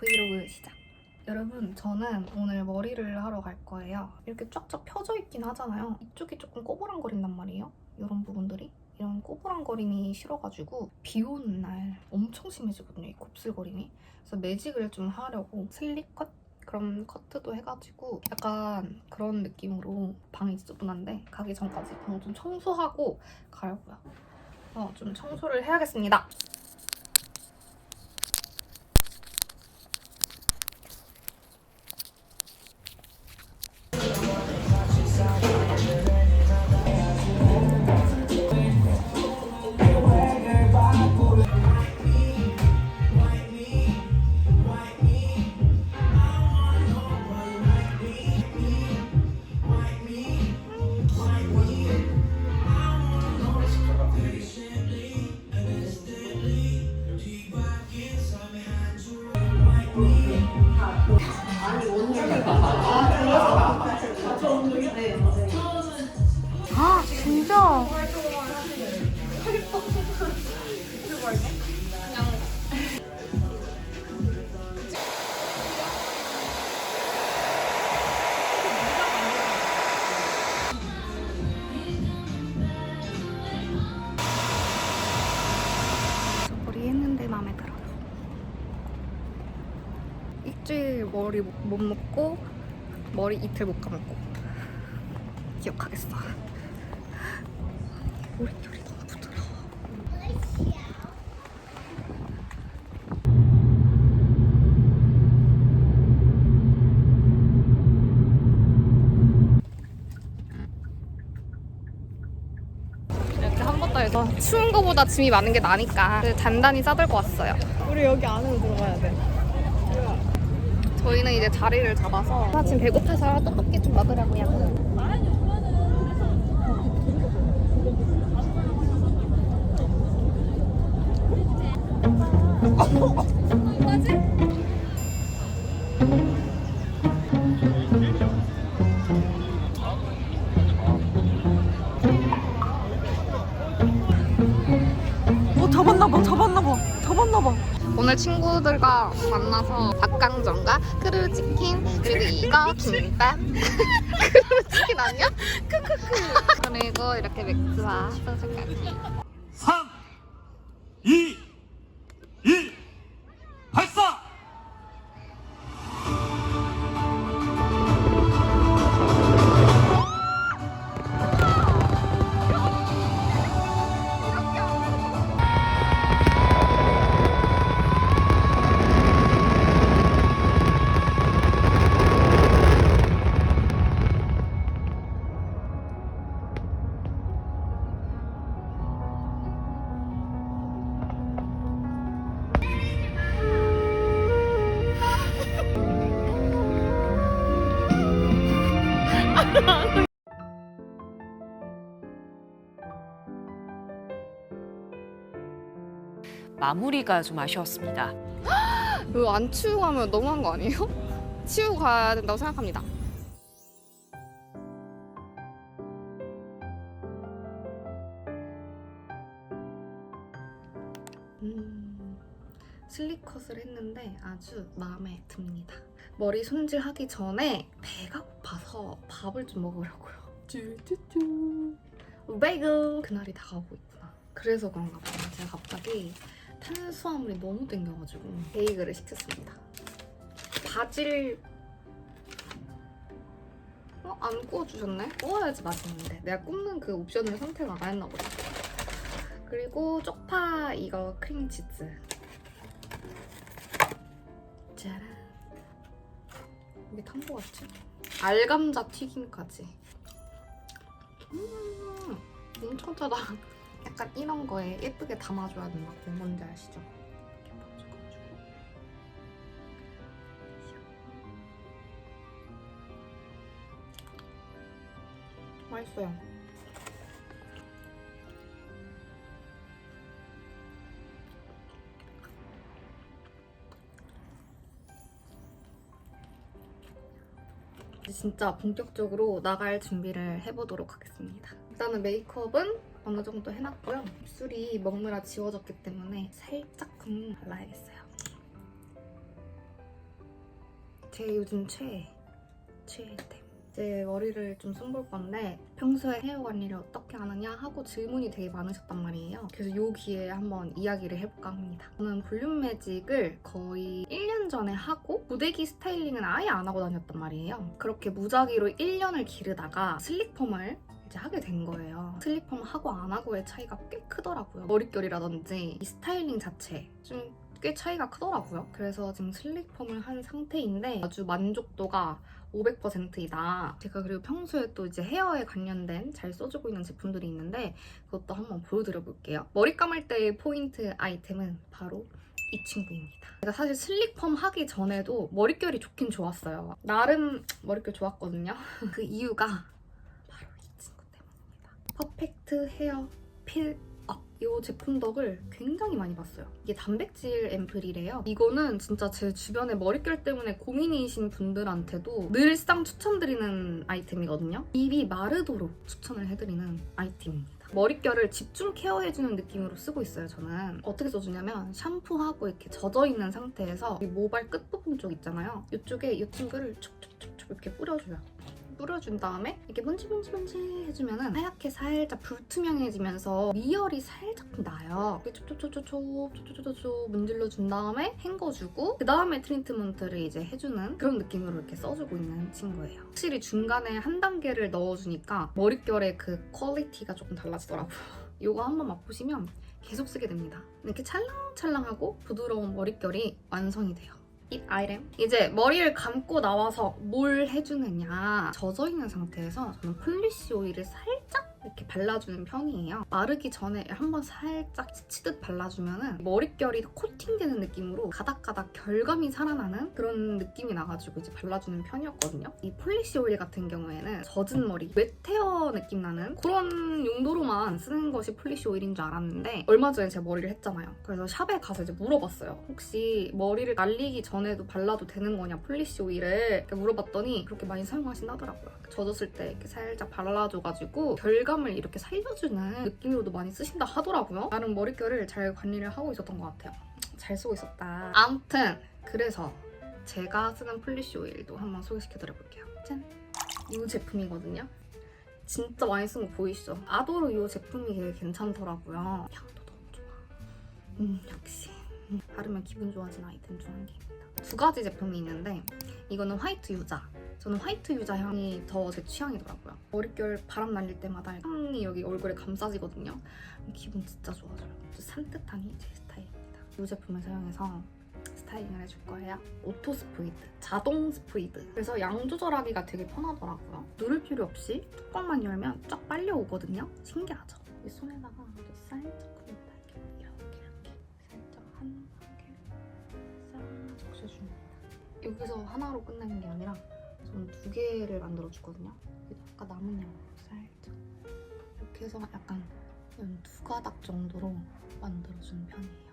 브이로그 시작. 여러분, 저는 오늘 머리를 하러 갈 거예요. 이렇게 쫙쫙 펴져 있긴 하잖아요. 이쪽이 조금 꼬부랑거린단 말이에요. 이런 부분들이. 이런 꼬부랑거림이 싫어가지고 비 오는 날 엄청 심해지거든요. 이 곱슬거림이. 그래서 매직을 좀 하려고 슬릭 컷? 그런 커트도 해가지고 약간 그런 느낌으로 방이 지저분한데 가기 전까지 방 좀 청소하고 가려고요. 어, 좀 청소를 해야겠습니다. 머리 못, 못 묶고 머리 이틀 못 감고 기억하겠어. 머릿결이 너무 부드러워. 이렇게 한번더 해서 추운 거보다 짐이 많은 게 나니까 단단히 싸들고 왔어요. 우리 여기 안으로 들어가야 돼. 저희는 이제 자리를 잡아서 아, 지금 배고파서 떡볶이 좀 먹으려고요. 어 잡았나 봐 잡았나 봐 잡았나 봐. 오늘 친구들과 만나서 닭강정과 크루치킨 그리고 이거 김밥. 크루치킨 아니야? 크크크. 그리고 이렇게 맥주와 소주까지 마무리가 좀 아쉬웠습니다. 이거 안 치우고 가면 너무한 거 아니에요? 치우고 가야 된다고 생각합니다. 음, 슬리컷을 했는데 아주 마음에 듭니다. 머리 손질하기 전에 배가 고파서 밥을 좀 먹으려고요. 쭈쭈쭈. 베이글 그날이 다가오고 있구나. 그래서 그런가 봐요. 제가 갑자기 탄수화물이 너무 땡겨가지고 베이글을 시켰습니다. 바질 어? 안 구워주셨네? 구워야지 맛있는데 내가 굽는 그 옵션을 선택 안 했나 보다. 그리고 쪽파 이거 크림치즈 짜란 이게 탄거 같지? 알감자 튀김까지 음 엄청 짜다 약간 이런 거에 예쁘게 담아줘야 된다고 뭔지 아시죠? 맛있어요. 진짜 본격적으로 나갈 준비를 해보도록 하겠습니다. 일단은 메이크업은 어느 정도 해놨고요. 입술이 먹느라 지워졌기 때문에 살짝만 발라야겠어요. 제 요즘 최애 최애템 이제 머리를 좀 손볼 건데 평소에 헤어 관리를 어떻게 하느냐 하고 질문이 되게 많으셨단 말이에요 그래서 요 기회에 한번 이야기를 해볼까 합니다 저는 볼륨 매직을 거의 1년 전에 하고 고데기 스타일링은 아예 안 하고 다녔단 말이에요 그렇게 무작위로 1년을 기르다가 슬리펌을 이제 하게 된 거예요. 슬리펌 하고 안 하고의 차이가 꽤 크더라고요. 머릿결이라든지 이 스타일링 자체 좀 꽤 차이가 크더라고요. 그래서 지금 슬리펌을 한 상태인데 아주 만족도가 500%이다. 제가 그리고 평소에 또 이제 헤어에 관련된 잘 써주고 있는 제품들이 있는데 그것도 한번 보여드려 볼게요. 머리 감을 때의 포인트 아이템은 바로 이 친구입니다. 제가 사실 슬리펌 하기 전에도 머릿결이 좋긴 좋았어요. 나름 머릿결 좋았거든요. 그 이유가 바로 이 친구 때문입니다. 퍼펙트 헤어 필업. 이 제품 덕을 굉장히 많이 봤어요. 이게 단백질 앰플이래요. 이거는 진짜 제 주변에 머릿결 때문에 고민이신 분들한테도 늘상 추천드리는 아이템이거든요. 입이 마르도록 추천을 해드리는 아이템입니다. 머릿결을 집중 케어해주는 느낌으로 쓰고 있어요, 저는. 어떻게 써주냐면 샴푸하고 이렇게 젖어있는 상태에서 이 모발 끝부분 쪽 있잖아요. 이쪽에 이 친구를 촉촉촉촉 이렇게 뿌려줘요. 뿌려준 다음에 이렇게 번지번지번지 해주면은 하얗게 살짝 불투명해지면서 미열이 살짝 나요. 이렇게 촉촉촉촉촉촉촉촉 문질러준 다음에 헹궈주고 그 다음에 트리트먼트를 이제 해주는 그런 느낌으로 이렇게 써주고 있는 친구예요. 확실히 중간에 한 단계를 넣어주니까 머릿결의 그 퀄리티가 조금 달라지더라고요. 이거 한번 맛보시면 계속 쓰게 됩니다. 이렇게 찰랑찰랑하고 부드러운 머릿결이 완성이 돼요. 이 아이템 이제 머리를 감고 나와서 뭘 해주느냐. 젖어있는 상태에서 저는 플리시 오일을 살짝 이렇게 발라주는 편이에요. 마르기 전에 한번 살짝 스치듯 발라주면은 머릿결이 코팅되는 느낌으로 가닥가닥 결감이 살아나는 그런 느낌이 나가지고 이제 발라주는 편이었거든요. 이 폴리시 오일 같은 경우에는 젖은 머리 웨테어 느낌 나는 그런 용도로만 쓰는 것이 폴리시 오일인 줄 알았는데 얼마 전에 제가 머리를 했잖아요. 그래서 샵에 가서 이제 물어봤어요. 혹시 머리를 말리기 전에도 발라도 되는 거냐 폴리시 오일을? 물어봤더니 그렇게 많이 사용하신다더라고요. 젖었을 때 이렇게 살짝 발라줘가지고 결감 을 이렇게 살려주는 느낌으로도 많이 쓰신다 하더라고요. 나름 머릿결을 잘 관리를 하고 있었던 것 같아요. 잘 쓰고 있었다. 아무튼 그래서 제가 쓰는 폴리시 오일도 한번 소개시켜드려볼게요. 짠! 이 제품이거든요. 진짜 많이 쓴 거 보이시죠? 아도르 이 제품이 되게 괜찮더라고요. 향도 너무 좋아. 음 역시. 음, 바르면 기분 좋아지는 아이템 중 한 개입니다. 두 가지 제품이 있는데 이거는 화이트 유자 저는 화이트 유자 향이 더 제 취향이더라고요. 머릿결 바람 날릴 때마다 향이 여기 얼굴에 감싸지거든요. 기분 진짜 좋아져요. 산뜻하니 제 스타일입니다. 이 제품을 사용해서 스타일링을 해줄 거예요. 오토 스프이드, 자동 스프이드. 그래서 양 조절하기가 되게 편하더라고요. 누를 필요 없이 뚜껑만 열면 쫙 빨려오거든요. 신기하죠? 이 손에다가 살짝 그립다 이렇게 이렇게 살짝 한 방울 싹 적셔줍니다. 여기서 하나로 끝내는 게 아니라 저는 두 개를 만들어 주거든요. 아까 남은 양 살짝 이렇게 해서 약간 한두 가닥 정도로 만들어 주는 편이에요.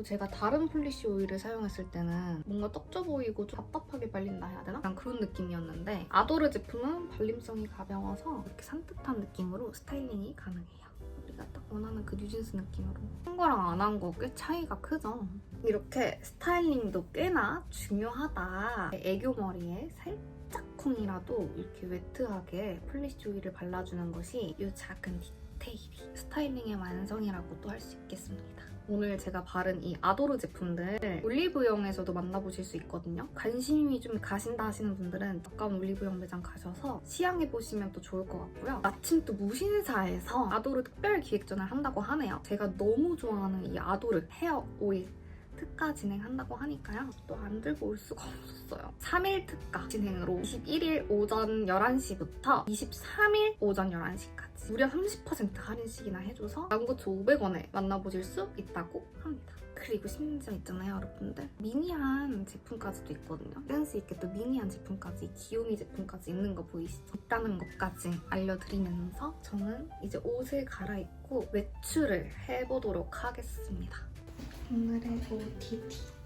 그리고 제가 다른 플리시 오일을 사용했을 때는 뭔가 떡져 보이고 좀 답답하게 발린다 해야 되나? 약간 그런 느낌이었는데 아도르 제품은 발림성이 가벼워서 이렇게 산뜻한 느낌으로 스타일링이 가능해요. 원하는 그 뉴진스 느낌으로 한 거랑 안 한 거 꽤 차이가 크죠? 이렇게 스타일링도 꽤나 중요하다. 애교 머리에 살짝 쿵이라도 이렇게 웨트하게 플리시 오일을 발라주는 것이 이 작은 디테일이 스타일링의 완성이라고도 할 수 있겠습니다. 오늘 제가 바른 이 아도르 제품들 올리브영에서도 만나보실 수 있거든요. 관심이 좀 가신다 하시는 분들은 가까운 올리브영 매장 가셔서 시향해보시면 또 좋을 것 같고요. 마침 또 무신사에서 아도르 특별 기획전을 한다고 하네요. 제가 너무 좋아하는 이 아도르 헤어 오일 특가 진행한다고 하니까요. 또 안 들고 올 수가 없었어요. 3일 특가 진행으로 21일 오전 11시부터 23일 오전 11시까지 무려 30% 할인씩이나 해줘서 양고추 500원에 만나보실 수 있다고 합니다. 그리고 심지어 있잖아요, 여러분들. 미니한 제품까지도 있거든요. 센스 있게 또 미니한 제품까지, 귀요미 제품까지 있는 거 보이시죠? 있다는 것까지 알려드리면서 저는 이제 옷을 갈아입고 외출을 해보도록 하겠습니다. 오늘의 OTT.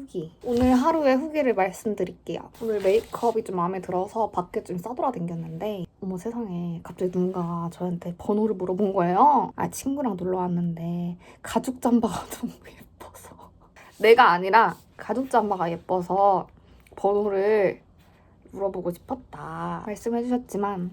후기. 오늘 하루의 후기를 말씀드릴게요. 오늘 메이크업이 좀 마음에 들어서 밖에 좀 싸돌아다녔는데 어머 세상에 갑자기 누군가 저한테 번호를 물어본 거예요. 아 친구랑 놀러 왔는데 가죽 잠바가 너무 예뻐서 내가 아니라 가죽 잠바가 예뻐서 번호를 물어보고 싶었다 말씀해 주셨지만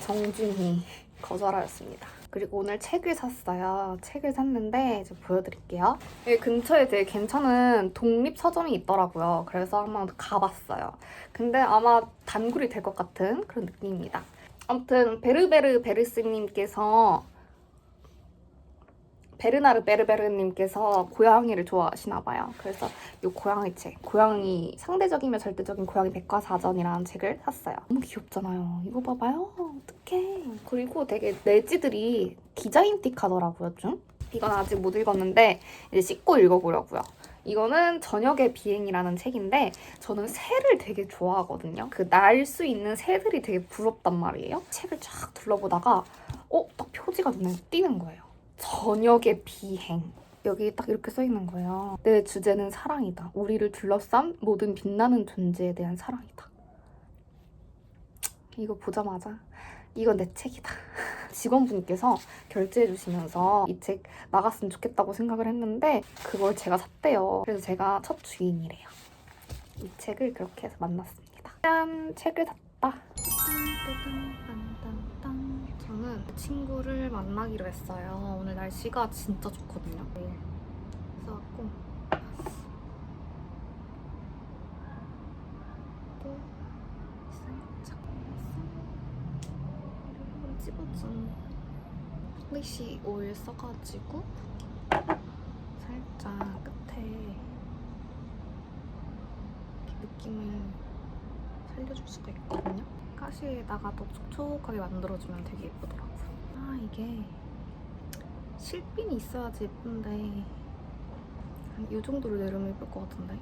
정중히 거절하였습니다. 그리고 오늘 책을 샀어요. 책을 샀는데 이제 보여드릴게요. 여기 근처에 되게 괜찮은 독립 서점이 있더라고요. 그래서 한번 가봤어요. 근데 아마 단골이 될 것 같은 그런 느낌입니다. 아무튼 베르베르 베르스님께서 베르나르 베르베르님께서 고양이를 좋아하시나 봐요. 그래서 이 고양이 책, 고양이 상대적이며 절대적인 고양이 백과사전이라는 책을 샀어요. 너무 귀엽잖아요. 이거 봐봐요. 어떡해. 그리고 되게 내지들이 디자인틱하더라고요, 좀. 이건 아직 못 읽었는데 이제 씻고 읽어보려고요. 이거는 저녁의 비행이라는 책인데 저는 새를 되게 좋아하거든요. 그 날 수 있는 새들이 되게 부럽단 말이에요. 책을 쫙 둘러보다가 어? 딱 표지가 눈에 띄는 거예요. 저녁의 비행. 여기 딱 이렇게 써 있는 거예요. 내 주제는 사랑이다. 우리를 둘러싼 모든 빛나는 존재에 대한 사랑이다. 이거 보자마자 이건 내 책이다. 직원분께서 결제해 주시면서 이 책 나갔으면 좋겠다고 생각을 했는데 그걸 제가 샀대요. 그래서 제가 첫 주인이래요. 이 책을 그렇게 해서 만났습니다. 짠! 책을 샀다. 저는 친구를 만나기로 했어요. 오늘 날씨가 진짜 좋거든요. 네. 그래서 왔고 또 살짝 한번 집어준 플리시 오일 써가지고 살짝 끝에 이렇게 느낌을 살려줄 수가 있거든요. 가시에다가 더 촉촉하게 만들어주면 되게 예쁘더라고요. 아 이게 실핀이 있어야지 예쁜데 한이 정도로 내려면 예쁠 것 같은데.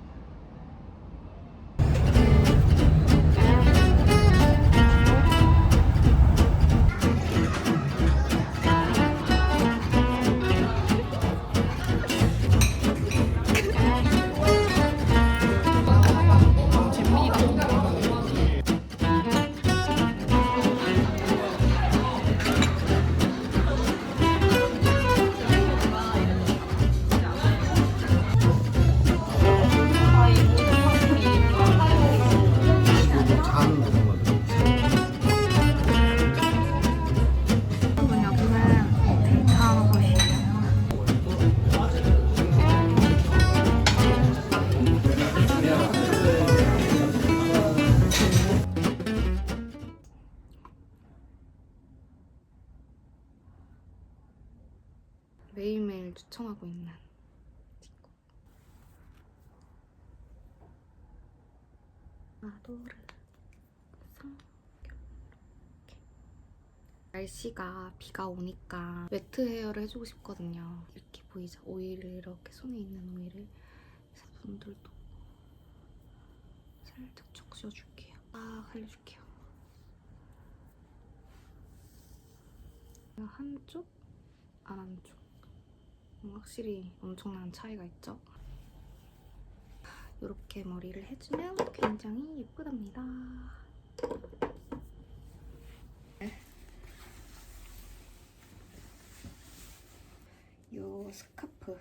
이렇게. 날씨가 비가 오니까 웨트 헤어를 해주고 싶거든요. 이렇게 보이죠? 오일을 이렇게 손에 있는 오일을 분들도 살짝 적셔줄게요. 딱 살려줄게요. 한쪽, 안 한쪽. 음, 확실히 엄청난 차이가 있죠? 이렇게 머리를 해주면 굉장히 예쁘답니다. 요 스카프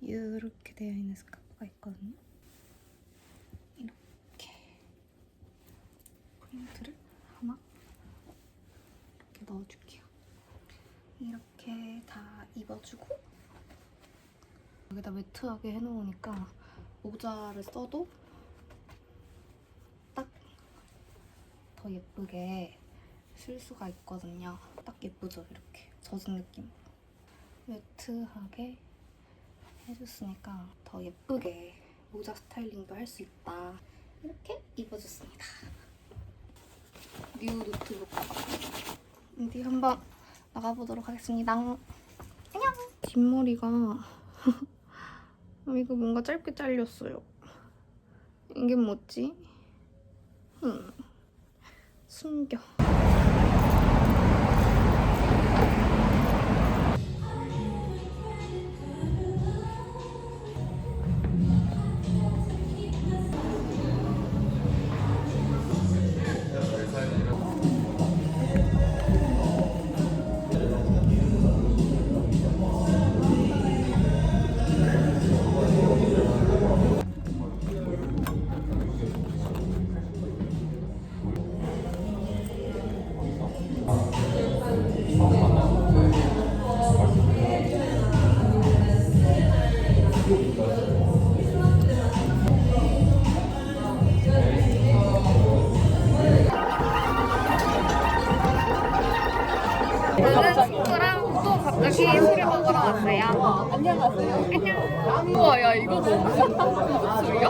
이렇게 되어 있는 스카프가 있거든요. 이렇게 포인트를 하나 이렇게 넣어줄게요. 이렇게 다 입어주고 여기다 매트하게 해놓으니까 모자를 써도 딱 더 예쁘게 쓸 수가 있거든요. 딱 예쁘죠? 이렇게 젖은 느낌. 매트하게 해줬으니까 더 예쁘게 모자 스타일링도 할 수 있다. 이렇게 입어줬습니다. 뉴 노트북. 어디 한번 나가보도록 하겠습니다. 안녕! 뒷머리가 어, 이거 뭔가 짧게 잘렸어요. 이게 뭐지? 음. 숨겨. 친구랑 또 갑자기 술을 먹으러 왔어요. 안녕하세요. 안녕. 우와, 야, 이거 너무 술이야?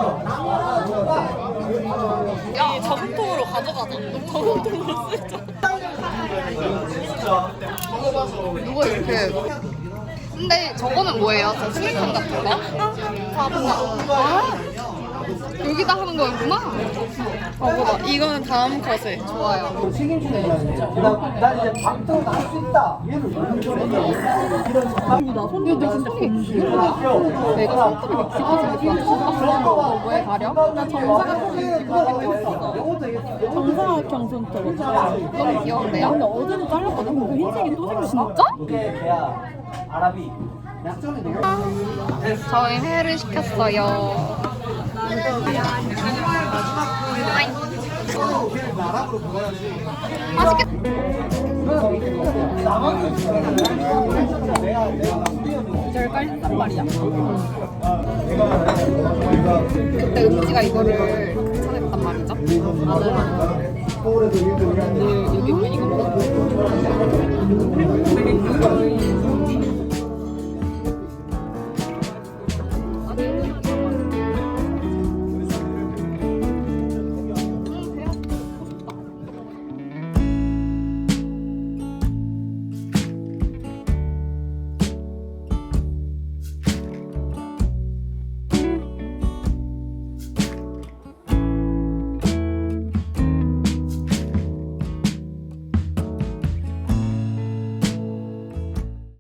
야, 저금통으로 가져가자. 저금통으로 쓰자. 누가 이렇게. 근데 저거는 뭐예요? 저 스낵콘 같은 거? 아, 여기다 하는 거였구나? 어, 보다. 이거는 다음 컷에. 좋아요. 나 이제 방송 나갈 수 있다. 얘를. 이런 근데 내 손톱이 길어. 내가 손톱이 길어서 뭐에 가려? 나 정사각형 손톱. 너무 귀여운데요? 근데 어제도 잘랐거든. 그 흰색이 또 생겼어. 진짜? 너무 저희 회를 시켰어요. 깔린단 말이야. 그때 은지가 이거를 추천했단 말이죠. 여기 왜 이거 먹어?